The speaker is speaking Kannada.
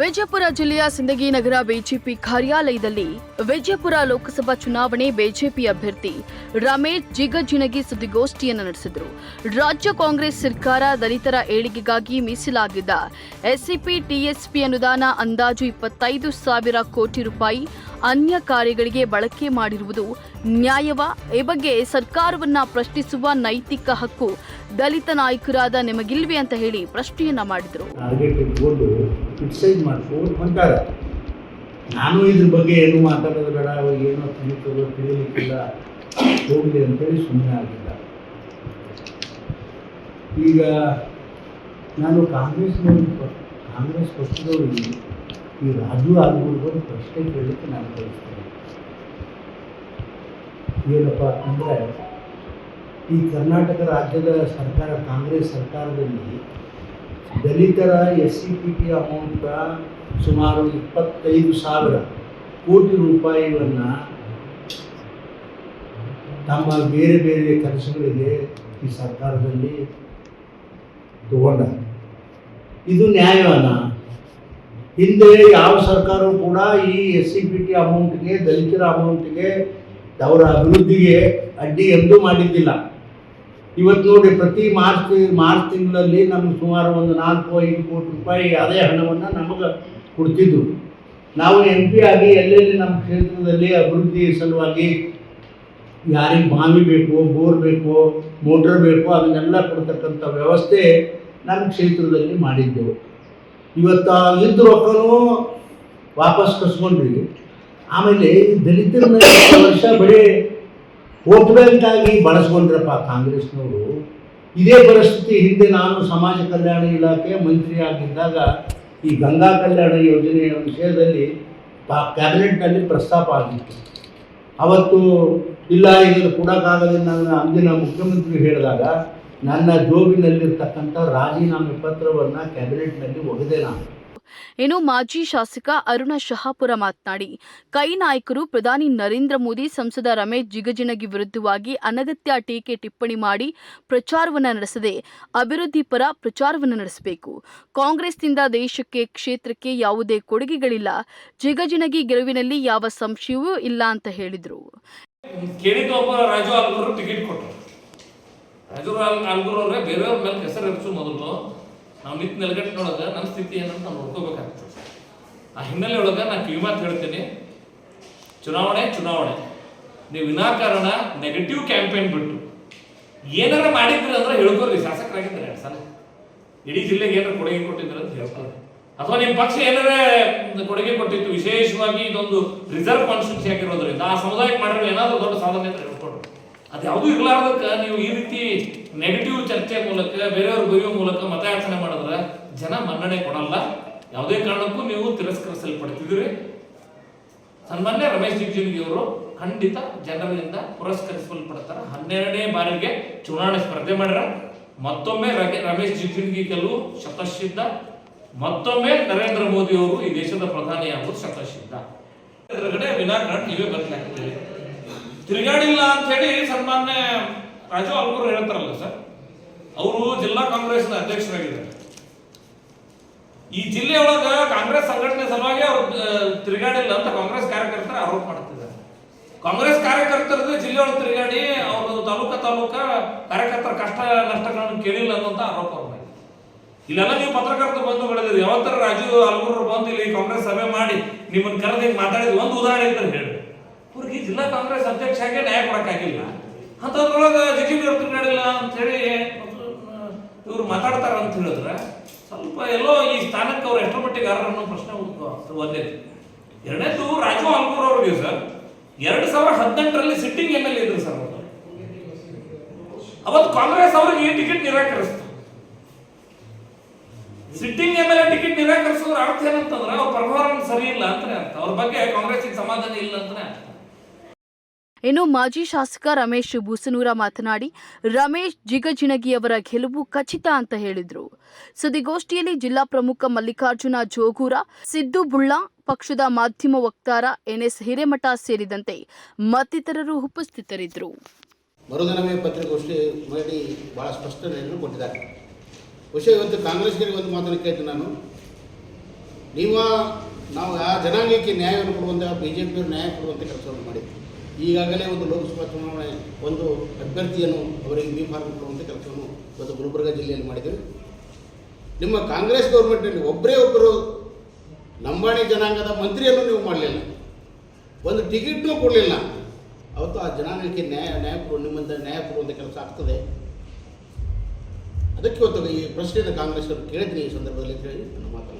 ವಿಜಯಪುರ ಜಿಲ್ಲೆಯ ಸಿಂದಗಿ ನಗರ ಬಿಜೆಪಿ ಕಾರ್ಯಾಲಯದಲ್ಲಿ ವಿಜಯಪುರ ಲೋಕಸಭಾ ಚುನಾವಣೆ ಬಿಜೆಪಿ ಅಭ್ಯರ್ಥಿ ರಮೇಶ್ ಜಿಗಜಿಣಗಿ ಸುದ್ದಿಗೋಷ್ಠಿಯನ್ನು ನಡೆಸಿದರು. ರಾಜ್ಯ ಕಾಂಗ್ರೆಸ್ ಸರ್ಕಾರ ದಲಿತರ ಏಳಿಗೆಗಾಗಿ ಮೀಸಲಾಗಿದ್ದ ಎಸ್ಸಿಪಿ, ಟಿಎಸ್ಪಿ ಅನುದಾನ ಅಂದಾಜು ಇಪ್ಪತ್ತೈದು ಸಾವಿರ ಕೋಟಿ ರೂಪಾಯಿ ಅನ್ಯ ಕಾರ್ಯಗಳಿಗೆ ಬಳಕೆ ಮಾಡಿರುವುದು ನ್ಯಾಯವ, ಈ ಬಗ್ಗೆ ಸರ್ಕಾರವನ್ನ ಪ್ರಶ್ನಿಸುವ ನೈತಿಕ ಹಕ್ಕು ದಲಿತ ನಾಯಕರಾದ ನಿಮಗಿಲ್ವೇ ಅಂತ ಹೇಳಿ ಪ್ರಶ್ನೆಯನ್ನ ಮಾಡಿದ್ರು. ನಾನು ಇದ್ರ ಬಗ್ಗೆ ಏನು ಮಾತಾಡೋದು ಬೇಡ, ಅವ್ರಿಗೆ ಏನೋ ತಿಳಿತದೋ ತಿಳಿಲಿಕ್ಕಿಲ್ಲ ಹೋಗಲಿ ಅಂತೇಳಿ ಸುಮ್ಮನೆ ಆಗಿಲ್ಲ. ಈಗ ನಾನು ಕಾಂಗ್ರೆಸ್ನವ್ರು ಕಾಂಗ್ರೆಸ್ ಪಕ್ಷದವರು ಈ ರಾಜು ಆಗ್ಬೋದು ಪ್ರಶ್ನೆ ಕೇಳಲಿಕ್ಕೆ ನಾನು ಬಯಸ್ತೇನೆ. ಏನಪ್ಪ ಅಂದರೆ ಈ ಕರ್ನಾಟಕ ರಾಜ್ಯದ ಸರ್ಕಾರ, ಕಾಂಗ್ರೆಸ್ ಸರ್ಕಾರದಲ್ಲಿ ದಲಿತರ S C P T amount ಸುಮಾರು ಇಪ್ಪತ್ತೈದು ಸಾವಿರ ಕೋಟಿ ರೂಪಾಯಿಗಳನ್ನು ತಮ್ಮ ಬೇರೆ ಬೇರೆ ಕೆಲಸಗಳಿಗೆ ಈ ಸರ್ಕಾರದಲ್ಲಿ ತಗೊಂಡ. ಇದು ನ್ಯಾಯವನ ಹಿಂದೆ ಯಾವ ಸರ್ಕಾರವೂ ಕೂಡ ಈ ಎಸ್ ಸಿ ಪಿ ಟಿ ಅಮೌಂಟ್ಗೆ, ದಲಿತರ ಅಮೌಂಟ್ಗೆ, ಅವರ ಅಭಿವೃದ್ಧಿಗೆ ಅಡ್ಡಿ ಎಂದೂ ಮಾಡಿದ್ದಿಲ್ಲ. ಇವತ್ತು ನೋಡಿ ಪ್ರತಿ ಮಾರ್ಚ್ ಮಾರ್ಚ್ ತಿಂಗಳಲ್ಲಿ ನಮ್ಗೆ ಸುಮಾರು ಒಂದು ನಾಲ್ಕು, ಐದು ಕೋಟಿ ರೂಪಾಯಿ ಅದೇ ಹಣವನ್ನು ನಮಗೆ ಕೊಡ್ತಿದ್ರು. ನಾವು ಎಂ ಪಿ ಆಗಿ ಎಲ್ಲೆಲ್ಲಿ ನಮ್ಮ ಕ್ಷೇತ್ರದಲ್ಲಿ ಅಭಿವೃದ್ಧಿ ಸಲುವಾಗಿ ಯಾರಿಗೆ ಬಾವಿ ಬೇಕು, ಬೋರ್ ಬೇಕು, ಮೋಟರ್ ಬೇಕು ಅದನ್ನೆಲ್ಲ ಕೊಡ್ತಕ್ಕಂಥ ವ್ಯವಸ್ಥೆ ನಮ್ಮ ಕ್ಷೇತ್ರದಲ್ಲಿ ಮಾಡಿದ್ದೆವು. ಇವತ್ತು ಇದ್ದ ರೊಕ್ಕನೂ ವಾಪಸ್ ಕಸ್ಕೊಂಡ್ರಿ ಆಮೇಲೆ ದಲಿತರ ವರ್ಷ ಬರೀ ಆಗಿ ಬಳಸ್ಕೊಂಡ್ರಪ್ಪ ಕಾಂಗ್ರೆಸ್ನವರು. ಇದೇ ಪರಿಸ್ಥಿತಿ ಹಿಂದೆ ನಾನು ಸಮಾಜ ಕಲ್ಯಾಣ ಇಲಾಖೆ ಮಂತ್ರಿ ಆಗಿದ್ದಾಗ ಈ ಗಂಗಾ ಕಲ್ಯಾಣ ಯೋಜನೆಯ ವಿಷಯದಲ್ಲಿ ಕ್ಯಾಬಿನೆಟ್ನಲ್ಲಿ ಪ್ರಸ್ತಾಪ ಆಗಿತ್ತು. ಅವತ್ತು ಇಲ್ಲ, ಇದನ್ನು ಕೊಡೋಕ್ಕಾಗದೆ ನನ್ನ ಅಂದಿನ ಮುಖ್ಯಮಂತ್ರಿ ಹೇಳಿದಾಗ, ನನ್ನ ಜೋಬಿನಲ್ಲಿರ್ತಕ್ಕಂಥ ರಾಜೀನಾಮೆ ಪತ್ರವನ್ನು ಕ್ಯಾಬಿನೆಟ್ನಲ್ಲಿ ಒಗೆದೆ ನಾನು. ಇನ್ನು ಮಾಜಿ ಶಾಸಕ ಅರುಣ ಶಹಾಪುರ ಮಾತನಾಡಿ, ಕೈ ನಾಯಕರು ಪ್ರಧಾನಿ ನರೇಂದ್ರ ಮೋದಿ, ಸಂಸದ ರಮೇಶ್ ಜಿಗಜಿಣಗಿ ವಿರುದ್ಧವಾಗಿ ಅನಗತ್ಯ ಟೀಕೆ ಟಿಪ್ಪಣಿ ಮಾಡಿ ಪ್ರಚಾರವನ್ನು ನಡೆಸದೆ ಅಭಿವೃದ್ಧಿ ಪರ ಪ್ರಚಾರವನ್ನು ನಡೆಸಬೇಕು. ಕಾಂಗ್ರೆಸ್ನಿಂದ ದೇಶಕ್ಕೆ, ಕ್ಷೇತ್ರಕ್ಕೆ ಯಾವುದೇ ಕೊಡುಗೆಗಳಿಲ್ಲ. ಜಿಗಜಿಣಗಿ ಗೆಲುವಿನಲ್ಲಿ ಯಾವ ಸಂಶಯವೂ ಇಲ್ಲ ಅಂತ ಹೇಳಿದರು. ರಾಜು ಬೇರೆಯವ್ರ ಮೇಲೆ ಹೆಸರು ಮೊದಲು. ನಾವು ನಿಂತು ನೆಲಗಟ್ಟಿನೊಳಗೆ ನನ್ನ ಸ್ಥಿತಿ ಏನಂತ ನಾವು ನೋಡ್ಕೋಬೇಕಾಗ್ತದೆ. ಆ ಹಿನ್ನೆಲೆ ಒಳಗೆ ನಾನು ಕಿವಿ ಮಾತು ಹೇಳ್ತೀನಿ. ಚುನಾವಣೆ ಚುನಾವಣೆ. ನೀವು ವಿನಾಕಾರಣ ನೆಗೆಟಿವ್ ಕ್ಯಾಂಪೇನ್ ಬಿಟ್ಟು ಏನಾರ ಮಾಡಿದ್ರಿ ಅಂದ್ರೆ ಹೇಳ್ಕೊರಿ ಶಾಸಕರಾಗಿದ್ದಾರೆ ಎರಡು ಸಲ. ಇಡೀ ಜಿಲ್ಲೆಗೆ ಏನಾರ ಕೊಡುಗೆ ಕೊಟ್ಟಿದ್ರೆ ಅಂತ ಹೇಳ್ತಾರೆ ಅಥವಾ ನಿಮ್ಮ ಪಕ್ಷ ಏನಾರ ಕೊಡುಗೆ ಕೊಟ್ಟಿತ್ತು, ವಿಶೇಷವಾಗಿ ಇದೊಂದು ರಿಸರ್ವ್ ಕಾನ್ಸ್ಟಿಟ್ಯೂನ್ಸಿ ಆಗಿರೋದ್ರಿಂದ ಆ ಸಮುದಾಯಕ್ಕೆ ಮಾಡಿರೋ ಏನಾದರೂ ದೊಡ್ಡ ಸಾಧನೆ ಅಂತ ಹೇಳ್ಕೊಡ್ರಿ. ಅದು ಯಾವುದೂ ಇರಲಾರ್ದಕ್ಕೆ ನೀವು ಈ ರೀತಿ ನೆಗೆಟಿವ್ ಚರ್ಚೆ ಮೂಲಕ, ಬೇರೆಯವ್ರ ಬರೆಯೋ ಮೂಲಕ ಮತಯಾಚನೆ ಮಾಡಿದ್ರೆ ಜನ ಮನ್ನಣೆ ಕೊಡಲ್ಲ. ಯಾವುದೇ ಕಾರಣಕ್ಕೂ ನೀವು ತಿರಸ್ಕರಿಸಲ್ಪಡ್ತಿದ್ದೀರಿ. ಸನ್ಮಾನ್ಯ ರಮೇಶ್ ಜಿಗಜಿಣಗಿ ಅವರು ಖಂಡಿತ ಜನರಿಂದ ಪುರಸ್ಕರಿಸಲ್ಪಡ್ತಾರೆ. ಹನ್ನೆರಡನೇ ಬಾರಿಗೆ ಚುನಾವಣೆ ಸ್ಪರ್ಧೆ ಮಾಡ್ಯಾರ. ಮತ್ತೊಮ್ಮೆ ರಮೇಶ್ ಜಿಗಜಿಣಗಿ ಗೆಲುವು ಶತಸಿದ್ಧ. ಮತ್ತೊಮ್ಮೆ ನರೇಂದ್ರ ಮೋದಿ ಅವರು ಈ ದೇಶದ ಪ್ರಧಾನಿ ಆಗೋದು ಶತಸಿದ್ಧ. ಎದುರುಗಡೆ ವಿನಾಕಾರಣ ನೀವೇ ಬದಲಾಗ್ತೀರಿ ತಿರುಗಾಡಿಲ್ಲ ಅಂತ ಹೇಳಿ ಸನ್ಮಾನ್ಯ ರಾಜು ಅಲ್ಗೂರು ಹೇಳ್ತಾರಲ್ಲ ಸರ್, ಅವರು ಜಿಲ್ಲಾ ಕಾಂಗ್ರೆಸ್ನ ಅಧ್ಯಕ್ಷರಾಗಿದ್ದಾರೆ. ಈ ಜಿಲ್ಲೆಯೊಳಗ ಕಾಂಗ್ರೆಸ್ ಸಂಘಟನೆ ಸಲುವಾಗಿ ಅವರು ತಿರುಗಾಡಿಲ್ಲ ಅಂತ ಕಾಂಗ್ರೆಸ್ ಕಾರ್ಯಕರ್ತರ ಆರೋಪ ಮಾಡ್ತಿದ್ದಾರೆ. ಕಾಂಗ್ರೆಸ್ ಕಾರ್ಯಕರ್ತರದ್ದು ಜಿಲ್ಲೆಯೊಳಗೆ ತಿರುಗಾಡಿ ಅವರು ತಾಲೂಕ ತಾಲೂಕ ಕಾರ್ಯಕರ್ತರ ಕಷ್ಟ ನಷ್ಟಗಳನ್ನು ಕೇಳಿಲ್ಲ ಅನ್ನೋಂಥ ಆರೋಪ ಇಲ್ಲೆಲ್ಲ ನೀವು ಪತ್ರಕರ್ತ ಬಂಧುಗಳಿದ್ದೀರಿ ಯಾವತ್ತರ ರಾಜೀವ್ ಅಲ್ಗೂರು ಬಂದು ಇಲ್ಲಿ ಕಾಂಗ್ರೆಸ್ ಸಭೆ ಮಾಡಿ ನಿಮ್ಮನ್ನು ಕರೆದು ಮಾತಾಡಿದ ಒಂದು ಉದಾಹರಣೆ ಅಂತ ಹೇಳಿ ಅವ್ರಿಗೆ ಜಿಲ್ಲಾ ಕಾಂಗ್ರೆಸ್ ಅಧ್ಯಕ್ಷ ಆಗಿ ನ್ಯಾಯ ಕೊಡಕ್ಕಾಗಿಲ್ಲ. ಅಂಥದ್ರೊಳಗೆ ಜಿಗಿ ತಿರುಗಾಡಿಲ್ಲ ಅಂತ ಹೇಳಿ ಇವ್ರು ಮಾತಾಡ್ತಾರ ಅಂತ ಹೇಳಿದ್ರೆ ಸ್ವಲ್ಪ ಎಲ್ಲೋ ಈ ಸ್ಥಾನಕ್ಕೆ ಅವ್ರು ಎಷ್ಟರ ಮಟ್ಟಿಗೆ ಅನ್ನೋ ಪ್ರಶ್ನೆ ಒಂದೇ. ಎರಡನೇದು ರಾಜು ಅಲ್ಗೂರ್ ಅವ್ರಿಗೆ ಸರ್. ಎರಡು ಸಾವಿರದ ಹದಿನೆಂಟರಲ್ಲಿ ಸಿಟ್ಟಿಂಗ್ ಎಂ ಎಲ್ ಎ ಇದ್ರು ಸರ್ ಅವರು. ಅವತ್ತು ಕಾಂಗ್ರೆಸ್ ಅವ್ರಿಗೆ ಈ ticket ನಿರಾಕರಿಸ್ತು. Sitting M L A ticket ನಿರಾಕರಿಸೋದ್ರ ಅರ್ಥ ಏನಂತಂದ್ರೆ ಅವ್ರ ಪರ್ಫಾರ್ಮೆನ್ಸ್ ಸರಿ ಇಲ್ಲ ಅಂತಾನೆ ಅರ್ಥ. ಅವ್ರ ಬಗ್ಗೆ ಕಾಂಗ್ರೆಸ್ಸಿಗೆ ಸಮಾಧಾನ ಇಲ್ಲ ಅಂತಾನೆ ಅರ್ಥ. ಇನ್ನು ಮಾಜಿ ಶಾಸಕ ರಮೇಶ್ ಬುಸನೂರ ಮಾತನಾಡಿ, ರಮೇಶ್ ಜಿಗಜಿಣಗಿಯವರ ಗೆಲುವು ಖಚಿತ ಅಂತ ಹೇಳಿದರು. ಸುದ್ದಿಗೋಷ್ಠಿಯಲ್ಲಿ ಜಿಲ್ಲಾ ಪ್ರಮುಖ ಮಲ್ಲಿಕಾರ್ಜುನ ಜೋಗೂರ, ಸಿದ್ದು ಬುಳ್ಳ, ಪಕ್ಷದ ಮಾಧ್ಯಮ ವಕ್ತಾರ ಎನ್ಎಸ್ ಹಿರೇಮಠ ಸೇರಿದಂತೆ ಮತ್ತಿತರರು ಉಪಸ್ಥಿತರಿದ್ದರು. ಮರುದಿನವೇ ಪತ್ರಿಕಾಗೋಷ್ಠಿ ಮಾಡಿ ಭಾಳ ಸ್ಪಷ್ಟನೆಯನ್ನು ಕೊಟ್ಟಿದ್ದಾರೆ. ವಿಷಯ ಇವತ್ತು ಕಾಂಗ್ರೆಸ್ಗರಿಗೆ ಒಂದು ಮಾತನ್ನು ಕೇಳ್ತೀನಿ ನಾನು. ನೀವು ನಾವು ಆ ಜನಾಂಗಕ್ಕೆ ನ್ಯಾಯವನ್ನು ಕೊಡುವಂಥ ಬಿ ಜೆ ಪಿಯವರು ನ್ಯಾಯ ಕೊಡುವಂಥ ಕೆಲಸವನ್ನು ಮಾಡಿದ್ವಿ ಈಗಾಗಲೇ ಒಂದು ಲೋಕಸಭಾ ಚುನಾವಣೆ, ಒಂದು ಅಭ್ಯರ್ಥಿಯನ್ನು ಅವರಿಗೆ ಬಿ ಫಾರ್ಮ್ ಕೊಡುವಂಥ ಕೆಲಸವನ್ನು ಇವತ್ತು ಗುಲ್ಬರ್ಗ ಜಿಲ್ಲೆಯಲ್ಲಿ ಮಾಡಿದ್ದೇವೆ ನಿಮ್ಮ ಕಾಂಗ್ರೆಸ್ ಗೌರ್ಮೆಂಟಲ್ಲಿ ಒಬ್ಬರೇ ಒಬ್ಬರು ಲಂಬಾಣಿ ಜನಾಂಗದ ಮಂತ್ರಿಯನ್ನು ನೀವು ಮಾಡಲಿಲ್ಲ. ಒಂದು ಟಿಕೆಟ್ನೂ ಕೊಡಲಿಲ್ಲ. ಅವತ್ತು ಆ ಜನಾಂಗಕ್ಕೆ ನ್ಯಾಯ ನ್ಯಾಯ ಕೊಡು ನಿಮ್ಮಿಂದ ನ್ಯಾಯ ಕೊಡುವಂಥ ಕೆಲಸ ಆಗ್ತದೆ. ಅದಕ್ಕೆ ಇವತ್ತು ಈ ಪ್ರಶ್ನೆಯನ್ನು ಕಾಂಗ್ರೆಸ್ ಅವರು ಕೇಳಿದ್ದೀನಿ ಈ ಸಂದರ್ಭದಲ್ಲಿ ಅಂತ ಹೇಳಿ ಮಾತನ್ನು